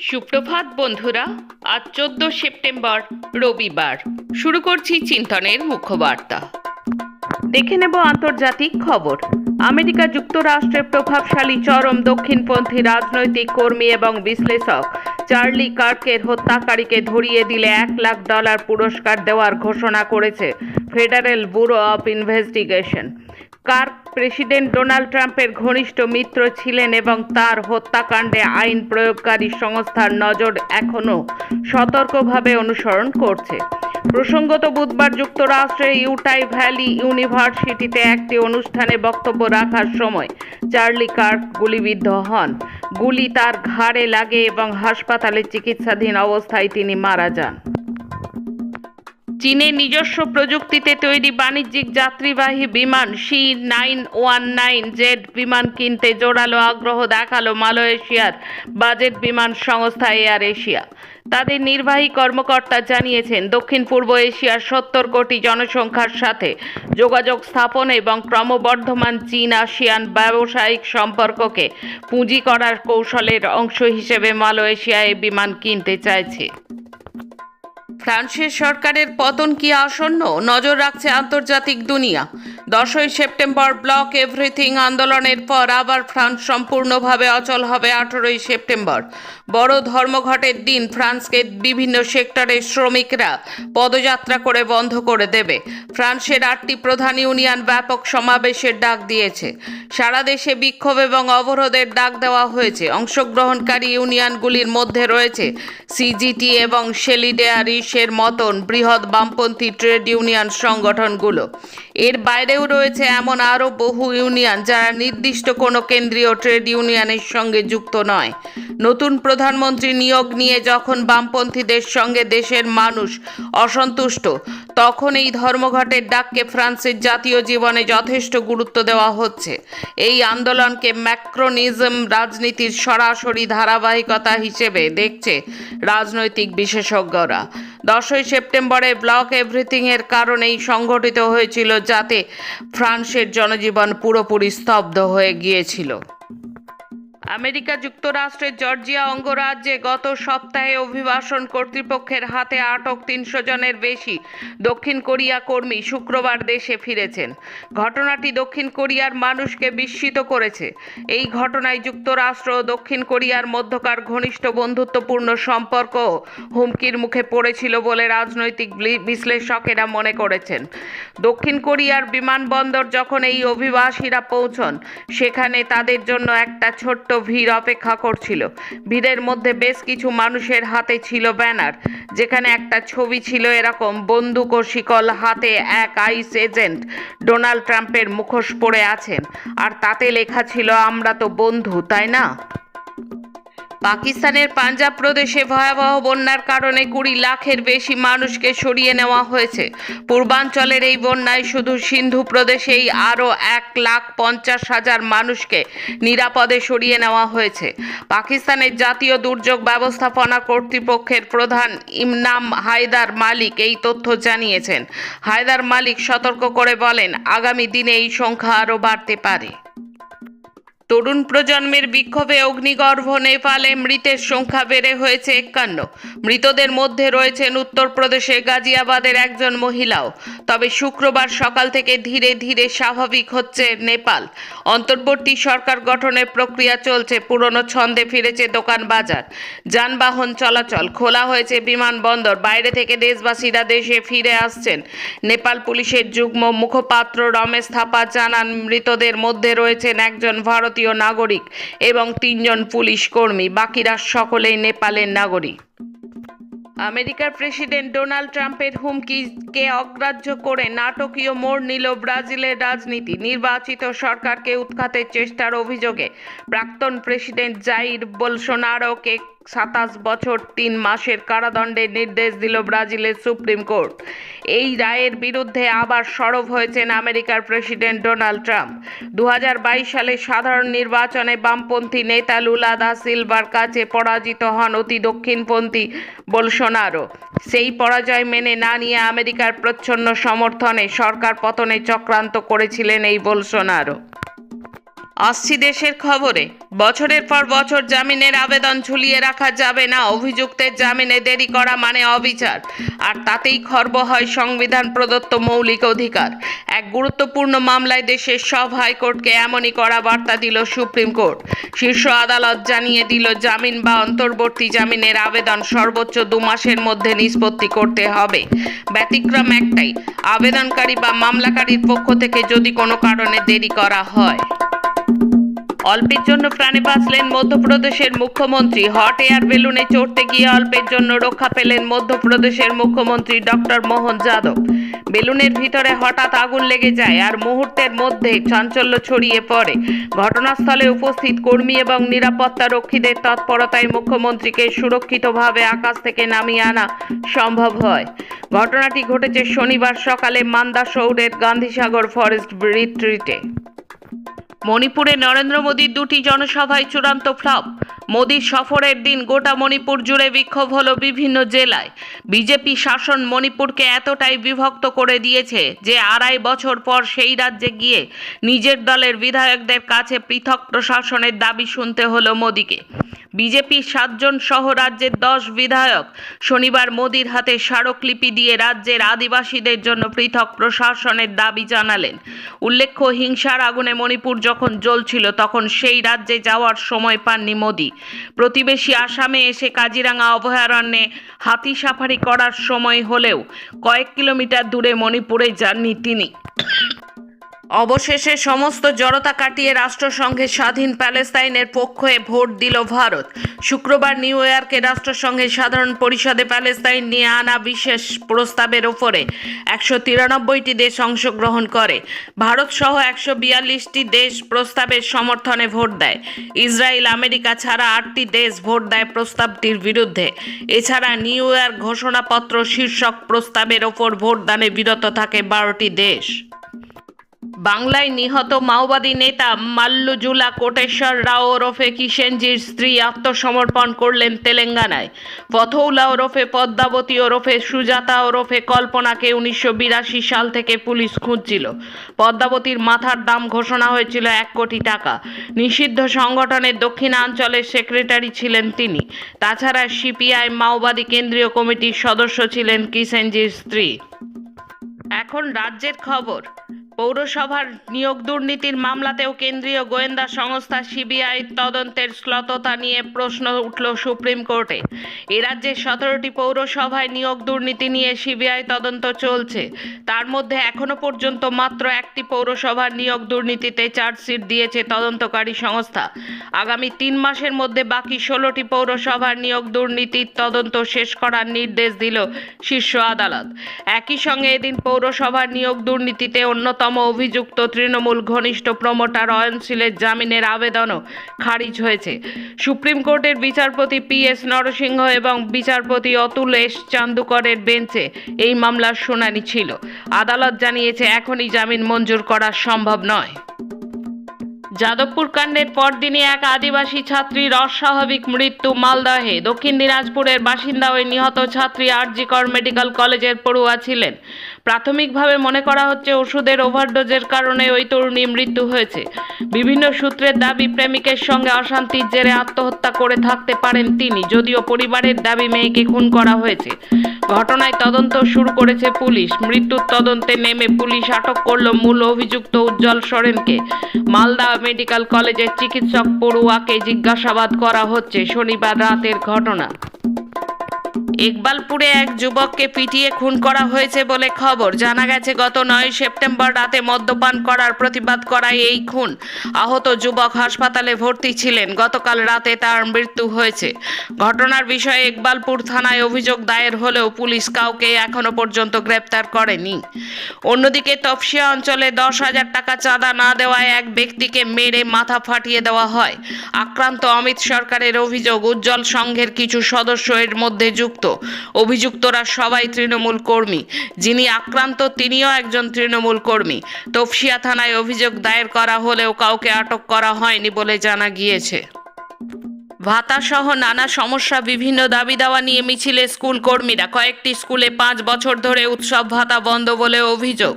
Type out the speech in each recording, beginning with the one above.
সুপ্রভাত বন্ধুরা, আজ চোদ্দ সেপ্টেম্বর, রবিবার। শুরু করছি চিন্তনের মুখ্যবার্তা। দেখে নেব আন্তর্জাতিক খবর। আমেরিকা যুক্তরাষ্ট্রের প্রভাবশালী চরম দক্ষিণপন্থী রাজনৈতিক কর্মী এবং বিশ্লেষক চার্লি কার্কের হত্যাকারীকে ধরিয়ে দিলে এক লাখ ডলার পুরস্কার দেওয়ার ঘোষণা করেছে Federal Bureau of Investigation. Kirk president Donald ট্রাম্পের ঘনিষ্ঠ মিত্র ছিলেন এবং তার হত্যাকাণ্ডে আইন প্রয়োগকারী সংস্থার নজর এখনও সতর্কভাবে অনুসরণ করছে। প্রসঙ্গত বুধবার যুক্তরাষ্ট্রের ইউটাই ভ্যালি ইউনিভার্সিটিতে একটি অনুষ্ঠানে বক্তব্য রাখার সময় চার্লি কার্ক গুলিবিদ্ধ হন। গুলি তার ঘাড়ে লাগে এবং হাসপাতালে চিকিৎসাধীন অবস্থায় তিনি মারা যান। চীনের নিজস্ব প্রযুক্তিতে তৈরি বাণিজ্যিক যাত্রীবাহী বিমান C nine one nine jet বিমান কিনতে জোরালো আগ্রহ দেখাল মালয়েশিয়ার বাজেট বিমান সংস্থা এয়ার এশিয়া। তাদের নির্বাহী কর্মকর্তা জানিয়েছেন, দক্ষিণ পূর্ব এশিয়ার সত্তর কোটি জনসংখ্যার সাথে যোগাযোগ স্থাপন এবং ক্রমবর্ধমান চীন আসিয়ান ব্যবসায়িক সম্পর্ককে পুঁজি করার কৌশলের অংশ হিসেবে মালয়েশিয়া এই বিমান কিনতে চাইছে। ফ্রান্সের সরকারের পতন কি আসন্ন? নজর রাখছে আন্তর্জাতিক দুনিয়া। দশই সেপ্টেম্বর ব্লক এভরিথিং আন্দোলনের পর আবার ফ্রান্স সম্পূর্ণভাবে অচল হবে আঠেরোই সেপ্টেম্বর। বড় ধর্মঘটের দিন ফ্রান্সকে বিভিন্ন সেক্টরের শ্রমিকরা পদযাত্রা করে বন্ধ করে দেবে। ফ্রান্সের আটটি প্রধান ইউনিয়ন ব্যাপক সমাবেশের ডাক দিয়েছে। সারা দেশে বিক্ষোভ এবং অবরোধের ডাক দেওয়া হয়েছে। অংশগ্রহণকারী ইউনিয়নগুলির মধ্যে রয়েছে সিজিটি এবং সেলিডেয়ারিসের মতন বৃহৎ বামপন্থী ট্রেড ইউনিয়ন সংগঠনগুলো। এর বাইরেও রয়েছে এমন আরও বহু ইউনিয়ন যারা নির্দিষ্ট কোনো কেন্দ্রীয় ট্রেড ইউনিয়নের সঙ্গে যুক্ত নয়। নতুন প্রধানমন্ত্রী নিয়োগ নিয়ে যখন বামপন্থীদের সঙ্গে দেশের মানুষ অসন্তুষ্ট তখন এই ধর্মঘটের ডাককে ফ্রান্সের জাতীয় জীবনে যথেষ্ট গুরুত্ব দেওয়া হচ্ছে। এই আন্দোলনকে ম্যাক্রোনিজম রাজনীতির সরাসরি ধারাবাহিকতা হিসেবে দেখছে রাজনৈতিক বিশেষজ্ঞরা। দশই সেপ্টেম্বরে ব্লক এভরিথিংয়ের কারণেই সংঘটিত হয়েছিল যাতে ফ্রান্সের জনজীবন পুরোপুরি স্তব্ধ হয়ে গিয়েছিল। আমেরিকা যুক্তরাষ্ট্রের জর্জিয়া অঙ্গরাজ্যে গত সপ্তাহে অভিবাসন কর্তৃপক্ষের হাতে আটক তিনশো জনের বেশি। দক্ষিণ কোরিয়া কর্মী শুক্রবার দেশে ফিরেছেন। ঘটনাটি দক্ষিণ কোরিয়ার মানুষকে বিস্মিত করেছে। এই ঘটনায় যুক্তরাষ্ট্র ও দক্ষিণ কোরিয়ার মধ্যকার ঘনিষ্ঠ বন্ধুত্বপূর্ণ সম্পর্ক হুমকির মুখে পড়েছিল বলে রাজনৈতিক বিশ্লেষকেরা মনে করেছেন। দক্ষিণ কোরিয়ার বিমানবন্দর যখন এই অভিবাসীরা পৌঁছন, সেখানে তাদের জন্য একটা ছোট্ট ভিড় অপেক্ষা করছিল। ভিড়ের মধ্যে বেশ কিছু মানুষের হাতে ছিল ব্যানার, যেখানে একটা ছবি ছিল এরকম বন্দুক ও শিকল হাতে এক আইস এজেন্ট ডোনাল্ড ট্রাম্পের মুখোশ পড়ে আছেন। আর তাতে লেখা ছিল, আমরা তো বন্ধু, তাই না? পাকিস্তানের পাঞ্জাব প্রদেশে ভয়াবহ বন্যার কারণে কুড়ি লাখের বেশি মানুষকে সরিয়ে নেওয়া হয়েছে। পূর্বাঞ্চলের এই বন্যায় শুধু সিন্ধু প্রদেশেই আরও এক লাখ পঞ্চাশ হাজার মানুষকে নিরাপদে সরিয়ে নেওয়া হয়েছে। পাকিস্তানের জাতীয় দুর্যোগ ব্যবস্থাপনা কর্তৃপক্ষের প্রধান ইমনাম হায়দার মালিক এই তথ্য জানিয়েছেন। হায়দার মালিক সতর্ক করে বলেন, আগামী দিনে এই সংখ্যা আরও বাড়তে পারে। তরুণ প্রজন্মের বিক্ষোভে অগ্নিগর্ভ নেপালে মৃতের সংখ্যা বেড়ে হয়েছে একান্ন। মৃতদের মধ্যে রয়েছেন উত্তরপ্রদেশের গাজিয়াবাদের একজন মহিলাও। তবে শুক্রবার সকাল থেকে ধীরে ধীরে স্বাভাবিক হচ্ছে নেপাল। অন্তর্বর্তী সরকার গঠনের প্রক্রিয়া চলছে, পুরনো ছন্দে ফিরেছে দোকান বাজার। যানবাহন চলাচল, খোলা হয়েছে বিমানবন্দর, বাইরে থেকে দেশবাসীরা দেশে ফিরে আসছেন। নেপাল পুলিশের যুগ্ম মুখপাত্র রমেশ থাপা জানান, মৃতদের মধ্যে রয়েছেন একজন ভারতীয় নাগরিক এবং তিনজন পুলিশ কর্মী, বাকিরা সকলেই নেপালের নাগরিক। আমেরিকার প্রেসিডেন্ট ডোনাল্ড ট্রাম্পের হুমকিকে অগ্রাহ্য করে নাটকীয় মোড় নিল ব্রাজিলের রাজনীতি। নির্বাচিত সরকারকে উৎখাতের চেষ্টার অভিযোগে প্রাক্তন প্রেসিডেন্ট জাইর বোলসোনারোকে সাতাশ বছর তিন মাসের কারাদণ্ডের নির্দেশ দিল ব্রাজিলের সুপ্রিম কোর্ট। এই রায়ের বিরুদ্ধে আবার সরব হয়েছেন আমেরিকার প্রেসিডেন্ট ডোনাল্ড ট্রাম্প। দু হাজার বাইশ সালে সাধারণ নির্বাচনে বামপন্থী নেতা লুলা দা সিলভার কাছে পরাজিত হন অতি দক্ষিণপন্থী বোলসোনারো। সেই পরাজয় মেনে না নিয়ে আমেরিকার প্রচ্ছন্ন সমর্থনে সরকার পতনে চক্রান্ত করেছিলেন এই বোলসোনারো। আসছি দেশের খবরে। বছরের পর বছর জামিনের আবেদন ঝুলিয়ে রাখা যাবে না। অভিযুক্তের জামিনে দেরি করা মানে অবিচার। আর তাতেই খর্ব হয় সংবিধান প্রদত্ত মৌলিক অধিকার। এক গুরুত্বপূর্ণ মামলায় দেশের সব হাইকোর্টকে এমনই করা বার্তা দিল সুপ্রিম কোর্ট। শীর্ষ আদালত জানিয়ে দিল, জামিন বা অন্তর্বর্তী জামিনের আবেদন সর্বোচ্চ দু মাসের মধ্যে নিষ্পত্তি করতে হবে। ব্যতিক্রম একটাই, আবেদনকারী বা মামলাকারীর পক্ষ থেকে যদি কোনো কারণে দেরি করা হয়। অল্পের জন্য প্রাণে বাঁচলেন মধ্যপ্রদেশের মুখ্যমন্ত্রী। হট এয়ার বেলুনে চড়তে গিয়ে অল্পের জন্য রক্ষা পেলেন মধ্যপ্রদেশের মুখ্যমন্ত্রী ডক্টর মোহন যাদব। বেলুনের ভিতরে হঠাৎ আগুন লেগে যায় আর মুহূর্তের মধ্যে চাঞ্চল্য ছড়িয়ে পড়ে। ঘটনাস্থলে উপস্থিত কর্মী এবং নিরাপত্তা রক্ষীদের তৎপরতায় মুখ্যমন্ত্রীকে সুরক্ষিতভাবে আকাশ থেকে নামিয়ে আনা সম্ভব হয়। ঘটনাটি ঘটেছে শনিবার সকালে মান্দা শহরের গান্ধীসাগর ফরেস্ট রিট্রিটে। মণিপুরে নরেন্দ্র মোদীর দুটি জনসভায় চূড়ান্ত ফ্লপ। মোদীর সফরের দিন গোটা মণিপুর জুড়ে বিক্ষোভ হলো বিভিন্ন জেলায়। বিজেপি শাসন মণিপুরকে এতটাই বিভক্ত করে দিয়েছে যে আড়াই বছর পর সেই রাজ্যে গিয়ে নিজের দলের বিধায়কদের কাছে পৃথক প্রশাসনের দাবি শুনতে হলো মোদীকে। বিজেপির সাতজন সহ রাজ্যের দশ বিধায়ক। শনিবার মোদির হাতে স্মারকলিপি দিয়ে রাজ্যের আদিবাসীদের জন্য পৃথক প্রশাসনের দাবি জানালেন। উল্লেখ্য, হিংসার আগুনে মণিপুর যখন জ্বলছিল, তখন সেই রাজ্যে যাওয়ার সময় পাননি মোদি। প্রতিবেশী আসামে এসে কাজিরাঙ্গা অভয়ারণ্যে হাতি সাফারি করার সময় হলেও কয়েক কিলোমিটার দূরে মণিপুরে যাননি তিনি। অবশেষে সমস্ত জড়তা কাটিয়ে রাষ্ট্রসংঘের স্বাধীন প্যালেস্তাইনের পক্ষে ভোট দিল ভারত। শুক্রবার নিউ ইয়র্কে রাষ্ট্রসংঘের সাধারণ পরিষদে প্যালেস্তাইন নিয়ে আনা বিশেষ প্রস্তাবের ওপরে একশো তিরানব্বইটি দেশ অংশগ্রহণ করে। ভারত সহ একশো বিয়াল্লিশটি দেশ প্রস্তাবের সমর্থনে ভোট দেয়। ইসরায়েল, আমেরিকা ছাড়া আটটি দেশ ভোট দেয় প্রস্তাবটির বিরুদ্ধে। এছাড়া নিউ ইয়র্ক ঘোষণাপত্র শীর্ষক প্রস্তাবের ওপর ভোটদানে বিরত থাকে বারোটি দেশ। বাংলায় নিহত মাওবাদী নেতা মাল্লুজুলা কোটেশ্বর রাও ওরফে কিষেনজির স্ত্রী আত্মসমর্পণ করলেন তেলেঙ্গানায়। পথৌলা ওরফে পদ্মাবতী ওরফে সুজাতা ওরফে কল্পনাকে উনিশশো বিরাশি সাল থেকে পুলিশ খুঁজছিল। পদ্মাবতীর মাথার দাম ঘোষণা হয়েছিল এক কোটি টাকা। নিষিদ্ধ সংগঠনের দক্ষিণাঞ্চলের সেক্রেটারি ছিলেন তিনি। তাছাড়া সিপিআই মাওবাদী কেন্দ্রীয় কমিটির সদস্য ছিলেন কিষেনজির স্ত্রী। এখন রাজ্যের খবর। পৌরসভার নিয়োগ দুর্নীতির মামলাতেও কেন্দ্রীয় গোয়েন্দা সংস্থা সিবিআই তদন্তের শ্লততা নিয়ে প্রশ্ন উঠল সুপ্রিম কোর্টে। এ রাজ্যের সতেরোটি পৌরসভায় নিয়োগ দুর্নীতি নিয়ে সিবিআই তদন্ত চলছে। তার মধ্যে এখনও পর্যন্ত মাত্র একটি পৌরসভার নিয়োগ দুর্নীতিতে চার্জশিট দিয়েছে তদন্তকারী সংস্থা। আগামী তিন মাসের মধ্যে বাকি ষোলোটি পৌরসভার নিয়োগ দুর্নীতির তদন্ত শেষ করার নির্দেশ দিল শীর্ষ আদালত। একই সঙ্গে এদিন পৌরসভার নিয়োগ দুর্নীতিতে অন্যতম অভিযুক্ত তৃণমূল ঘনিষ্ঠ প্রমোটার অয়নশীলের জামিনের আবেদনও খারিজ হয়েছে। সুপ্রিম কোর্টের বিচারপতি পি এস নরসিংহ এবং বিচারপতি অতুল এস. চান্দুকরের বেঞ্চে এই মামলার শুনানি ছিল। আদালত জানিয়েছে, এখনই জামিন মঞ্জুর করা সম্ভব নয়। যাদবপুর কাণ্ডের পরদিনই এক আদিবাসী ছাত্রীর অস্বাভাবিক মৃত্যু মালদহে। দক্ষিণ দিনাজপুরের বাসিন্দা ওই নিহত ছাত্রী আরজিকর মেডিকেল কলেজের পড়ুয়া ছিলেন। প্রাথমিকভাবে মনে করা হচ্ছে ওষুধের ওভারডোজের কারণে ওই তরুণী মৃত্যু হয়েছে। বিভিন্ন সূত্রের দাবি, প্রেমিকের সঙ্গে অশান্তির জেরে আত্মহত্যা করে থাকতে পারেন তিনি, যদিও পরিবারের দাবি, মেয়েকে খুন করা হয়েছে। ঘটনায় তদন্ত শুরু করেছে পুলিশ। মৃত্যুর তদন্তে নেমে পুলিশ আটক করল মূল অভিযুক্ত উজ্জ্বল সরেনকে। মালদা মেডিকেল কলেজের চিকিৎসক পড়ুয়াকে জিজ্ঞাসাবাদ করা হচ্ছে শনিবার রাতের ঘটনা। ইকবালপুরে এক যুবককে পিটিয়ে খুন করা হয়েছে বলে খবর। জানা গেছে, গত নয় সেপ্টেম্বর রাতে মদ্যপান করার প্রতিবাদ করায় এই খুন। আহত যুবক হাসপাতালে ভর্তি ছিলেন। গতকাল রাতে তার মৃত্যু হয়েছে। ঘটনার বিষয়ে ইকবালপুর থানায় অভিযোগ দায়ের হলেও পুলিশ কাউকে এখনও পর্যন্ত গ্রেপ্তার করেনি। অন্যদিকে তফসিয়া অঞ্চলে দশ হাজার টাকা চাঁদা না দেওয়ায় এক ব্যক্তিকে মেরে মাথা ফাটিয়ে দেওয়া হয়। আক্রান্ত অমিত সরকারের অভিযোগ, উজ্জ্বল সংঘের কিছু সদস্য এর মধ্যে যুক্ত। অভিযুক্তরা সবাই তৃণমূল কর্মী। যিনি আক্রান্ত, তিনিও একজন তৃণমূল কর্মী। তফসিয়া থানায় অভিযোগ দায়ের করা হলেও কাউকে আটক করা হয়নি বলে জানা গিয়েছে। ভাতা সহ নানা সমস্যা, বিভিন্ন দাবি দাওয়া নিয়ে মিছিলে স্কুল কর্মীরা। কয়েকটি স্কুলে পাঁচ বছর ধরে উৎসব ভাতা বন্ধ বলে অভিযোগ।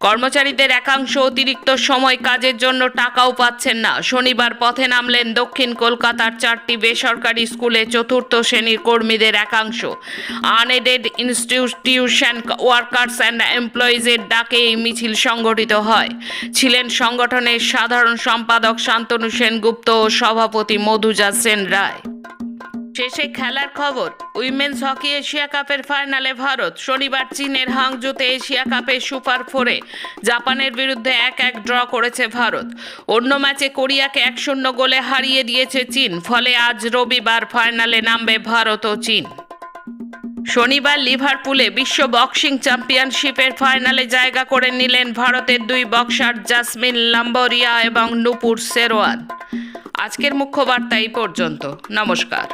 কর্মচারীদের একাংশ অতিরিক্ত সময় কাজের জন্য টাকাও পাচ্ছেন না। শনিবার পথে নামলেন দক্ষিণ কলকাতার চারটি বেসরকারি স্কুলে চতুর্থ শ্রেণির কর্মীদের একাংশ। আনএডেড ইনস্টিটিউশন ওয়ার্কার্স অ্যান্ড এমপ্লয়িজের ডাকে এই মিছিল সংগঠিত হয়। ছিলেন সংগঠনের সাধারণ সম্পাদক শান্তনু সেনগুপ্ত ও সভাপতি মধুজা সেন রায়। শেষে খেলার খবর, উইমেন্স হকি এশিয়া কাপের ফাইনালে ভারত শনিবার চীনের হাংজুতে এশিয়া কাপের সুপার ফোরে, জাপানের বিরুদ্ধে এক এক ড্র করেছে ভারত। অন্য ম্যাচে কোরিয়াকে এক শূন্য গোলে হারিয়ে দিয়েছে চীন, ফলে আজ রবিবার ফাইনালে নামবে ভারত ও চীন। শনিবার লিভারপুলে বিশ্ব বক্সিং চ্যাম্পিয়নশিপের ফাইনালে জায়গা করে নিলেন ভারতের দুই বক্সার জাসমিন লাম্বরিয়া এবং নুপুর সেরোয়ান আজকের মুখ্য বার্তা এই পর্যন্ত। নমস্কার।